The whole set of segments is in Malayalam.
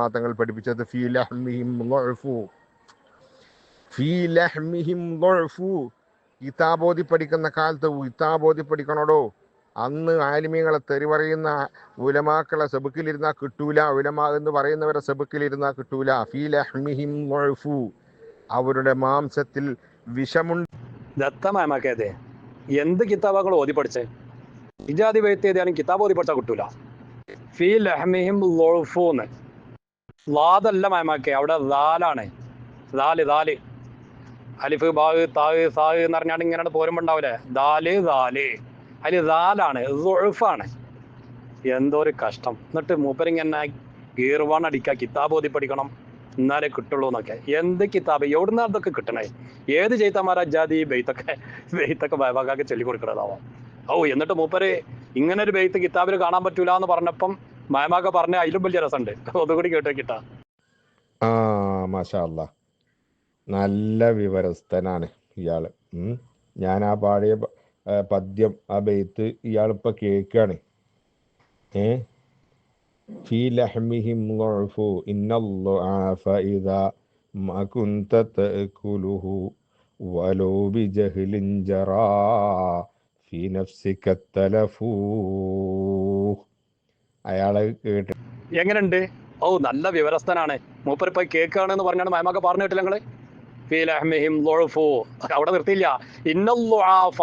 തങ്ങൾ പഠിപ്പിച്ചത് ഫീ ലഹ്മിഹിം ഫീ ലഹ്മിഹിം പഠിക്കുന്ന കാലത്ത് ഇത്താബോധി പഠിക്കണോടോ? അന്ന് ആലിമീങ്ങളെ തെറി പറയുന്ന ഉലമാക്കളെ സെബുക്കിലിരുന്നാ കിട്ടൂല. ഉലമ എന്ന് പറയുന്നവരെ സെബുക്കിലിരുന്നാ കിട്ടൂല. ഫീ ലഹ്മിഹിം അവരുടെ മാംസത്തിൽ വിഷമുണ്ട്. ദത്തമാമാക്കേതെ എന്ത് കിതാബുകൾ ഓതി പഠിച്ചേ? ഇജാതി എഴുതിയാലും കിതാബ് ഓതി പഠിച്ചാൽ കിട്ടൂല. ഫീ ലഹ്മിഹിം ലാദല്ല മാമാക്കെ അവിടെ ലാലാണ്. ദാൽ ദാൽ അലിഫ് ബാഗ് താഗ് സാഗ് എന്ന് പറഞ്ഞാൽ ഇങ്ങനെ പോരുമ്പോ ഉണ്ടാവില്ലേ ദാൽ ദാൽ അതിൽ ദാലാണ് ആണ് എന്തോ ഒരു കഷ്ടം. എന്നിട്ട് മൂപ്പരിങ്ങനെ ഗീർവാൺ അടിക്കുക കിതാബ് ഓതി പഠിക്കണം. എന്നാലേ കിട്ടുള്ളൂ എന്നൊക്കെ. എന്ത് കിതാബ്? എവിടുന്ന അതൊക്കെ കിട്ടണേ? ഏത് ചെയ്തമാരാ ജാതി ബെയ്ത്തൊക്കെ? ബെയ്ത്തൊക്കെ ബാബാക്കാക്ക് ചൊല്ലി കൊടുക്കണതാവാം ഓ എന്നിട്ട് മൂപ്പര് ഇങ്ങനെ ഒരു ബെയ്ത്ത് കിതാബിൽ കാണാൻ പറ്റൂല എന്ന് പറഞ്ഞപ്പം മായമാക്ക പറഞ്ഞ അതിലും വലിയ രസമുണ്ട് അതുകൂടി കേട്ടോ കിട്ടാ ആ മാഷാ അല്ലാ നല്ല വിവരസ്ഥനാണ് ഇയാള് ഉം. ഞാൻ ആ പാടിയ പ- ആ പദ്യം ആ ബെയ്ത്ത് ഇയാളിപ്പോ കേക്കാണ് ഏ في لحمهم ضعف إن الضعاف إذا ما كنت تأكله ولو بجهل جرى في نفسك التلف അയാളെ കേട്ട് എങ്ങനെയുണ്ട്? ഓ നല്ല വിവരസ്ഥനാണ്. മൂപ്പർ ഇപ്പൊ കേക്കാണ് പറഞ്ഞാണ് മയമാക്ക പറഞ്ഞു കേട്ടില്ല നിങ്ങൾ? അവിടെ നിർത്തിയില്ല. ഇന്നല്ലുആഫ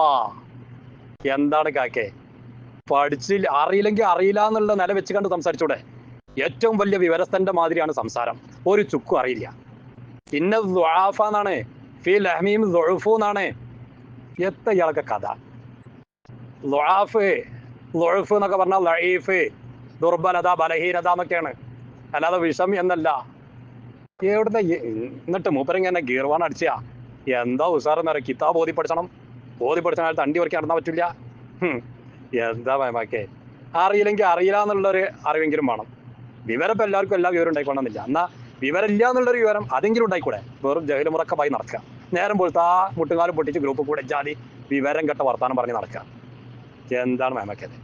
എന്താണ് കാക്കേ? പഠിച്ചില്ല അറിയില്ലെങ്കിൽ അറിയില്ല എന്നുള്ള നില വെച്ച് കണ്ട് സംസാരിച്ചൂടെ? ഏറ്റവും വലിയ വിവരസ്ഥന്റെ മാതിരിയാണ് സംസാരം. ഒരു ചുക്കും അറിയില്ല. ഇന്ന ദ്വാഫ എന്നാണ്. ഫി ലഹ്മീം ളുഅഫു എന്നാണ്. എത്ര ഇയാളൊക്കെ കഥ. ലൊഴാഫ് ളുഅഫ് എന്നൊക്കെ പറഞ്ഞാൽ ദുർബലത ബലഹീനത എന്നൊക്കെയാണ് അല്ലാതെ വിഷം എന്നല്ല. എവിടുന്ന എന്നിട്ട് മൂപ്പരിങ്ങനെ ഗീർവാൻ അടിച്ചാ എന്താ ഉസാറെന്ന് പറയാം പഠിച്ചണം ഓതി പഠിച്ച തണ്ടി പറിക്കാൻ നടന്നാൽ പറ്റില്ല എന്താ മേമാക്കെ അറിയില്ലെങ്കിൽ അറിയില്ല എന്നുള്ളൊരു അറിവെങ്കിലും വേണം. വിവരം ഇപ്പൊ എല്ലാവർക്കും എല്ലാ വിവരം ഉണ്ടായിക്കൊള്ളുന്നില്ല എന്നാ വിവരമില്ല എന്നുള്ളൊരു വിവരം അതെങ്കിലും ഉണ്ടായിക്കൂടെ? വെറും ജഹലുമുറക്കമായി നടക്കുക. നേരം പോലത്തെ ആ മുട്ടുകാലം പൊട്ടിച്ച് ഗ്രൂപ്പ് കൂടെ ജാതി വിവരം കെട്ട വർത്താനം പറഞ്ഞ് നടക്കുക. എന്താണ് മേമക്കത്